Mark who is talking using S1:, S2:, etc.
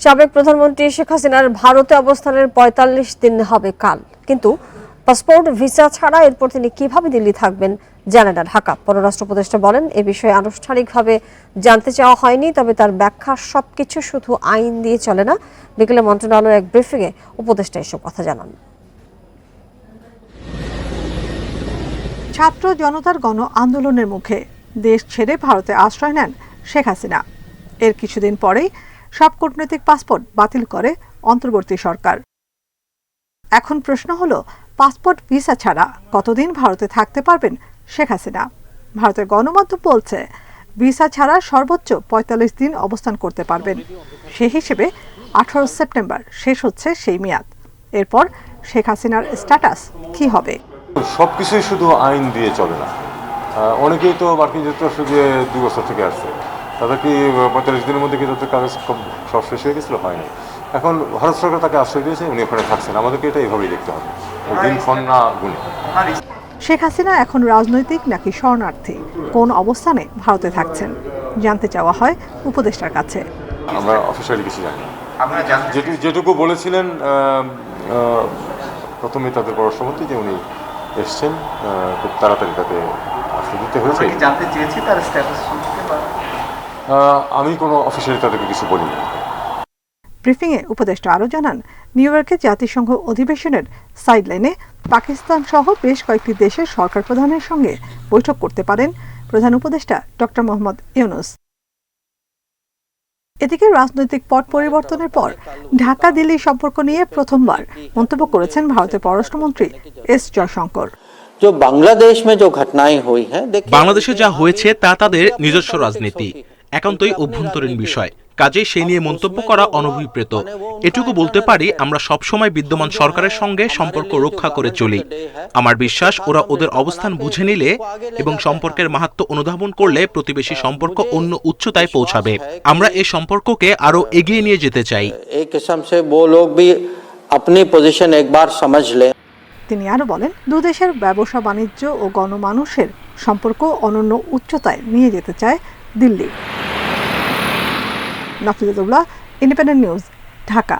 S1: সাবেক প্রধানমন্ত্রী শেখ হাসিনার ভারতে অবস্থানের পঁয়তাল্লিশ দিন হবে কাল। কিন্তু পাসপোর্ট, ভিসা ছাড়া এরপর তিনি কীভাবে দিল্লি থাকবেন জানে না ঢাকা। পররাষ্ট্র উপদেষ্টা বলেন, এ বিষয়ে আনুষ্ঠানিকভাবে জানতে চাওয়া হয়নি, তবে তার ব্যাখ্যা সবকিছু শুধু আইন দিয়ে চলে না। বিকেলে মন্ত্রণালয়ের এক ব্রিফিংয়ে উপদেষ্টা এসব কথা জানান।
S2: ছাত্র জনতার গণ আন্দোলনের মুখে দেশ ছেড়ে ভারতে আশ্রয় নেন শেখ হাসিনা। এর কিছুদিন পরেই সব কূটনৈতিক পাসপোর্ট বাতিল করে অন্তর্বর্তী সরকার। এখন প্রশ্ন হলো, পাসপোর্ট ভিসা ছাড়া কতদিন ভারতে থাকতে পারবেন শেখ হাসিনা? ভারতের গণমাধ্যম বলছে, ভিসা ছাড়া সর্বোচ্চ পঁয়তাল্লিশ দিন অবস্থান করতে পারবেন। সে হিসেবে আঠারো সেপ্টেম্বর শেষ হচ্ছে সেই মেয়াদ। এরপর শেখ হাসিনার স্ট্যাটাস কী হবে?
S3: সবকিছুই শুধু আইন দিয়ে চলে না। অনেকেই তো মার্কিন যুক্তরাষ্ট্র দিয়ে দুই বছর থেকে আসছে। তাদের কি পঁয়তাল্লিশ দিনের মধ্যে কি তাদের কাগজ সব- সব শেষ হয়ে গেছিল? হয়নি। এখন ভারত সরকার তাকে আশ্রয় দিয়েছে উনি ওখানে থাকছেন। আমাদেরকে এটা এইভাবেই দেখতে হবে। দিন ক্ষণ না গুণে
S2: শেখ হাসিনা এখন রাজনৈতিক নাকি শরণার্থী? কোন অবস্থানে ভারতে থাকছেন? জানতে চাওয়া হয় উপদেষ্টার কাছে।
S3: আমরা অফিসিয়ালি কিছু জানি যেটুকু যেটুকু বলেছিলেন প্রথমে তাদের পরামর্শমন্ত্রী যে উনি এসছেন খুব তাড়াতাড়ি তাকে আসতে দিতে হয়েছে।
S4: জানতে চেয়েছি তার স্ট্যাটাস সম্পর্কে?
S3: আমি কোনো অফিসিয়ালি তাদেরকে কিছু বলি না
S2: ব্রিফিংয়ে উপদেষ্টা আরও জানান নিউ ইয়র্কে জাতিসংঘ অধিবেশনের সাইডলাইনে পাকিস্তান সহ বেশ কয়েকটি দেশের সরকার প্রধানের সঙ্গে বৈঠক করতে পারেন প্রধান উপদেষ্টা ডক্টর মোহাম্মদ ইউনুস। এদিকে রাজনৈতিক পট পরিবর্তনের পর ঢাকা দিল্লি সম্পর্ক নিয়ে প্রথমবার মন্তব্য করেছেন ভারতের পররাষ্ট্রমন্ত্রী এস জয়শঙ্কর।
S5: বাংলাদেশে যা হয়েছে তা তাদের নিজস্ব রাজনীতি। একান্তই অভ্যন্তরীণ বিষয়। কাজেই সেই নিয়ে মন্তব্য করা অনভিপ্রেত। এটুকু বলতে পারি আমরা সবসময় বিদ্যমান সরকারের সঙ্গে সম্পর্ক রক্ষা করে চলি। আমার বিশ্বাস ওরা ওদের অবস্থান বুঝে নিলে এবং সম্পর্কের মাহাত্ম অনুধাবন করলে প্রতিবেশী সম্পর্ক অন্য উচ্চতায় পৌঁছাবে। আমরা এই সম্পর্ককে আরও এগিয়ে নিয়ে যেতে চাই।
S6: এই কিসম সে বো লোক ভি আপনি পজিশন একবার সমঝ লে।
S2: তিনি আরও বলেন দু দেশের ব্যবসা বাণিজ্য ও গণমানুষের সম্পর্ক অনন্য উচ্চতায় নিয়ে যেতে চায় Delhi. Nafizullah independent news Dhaka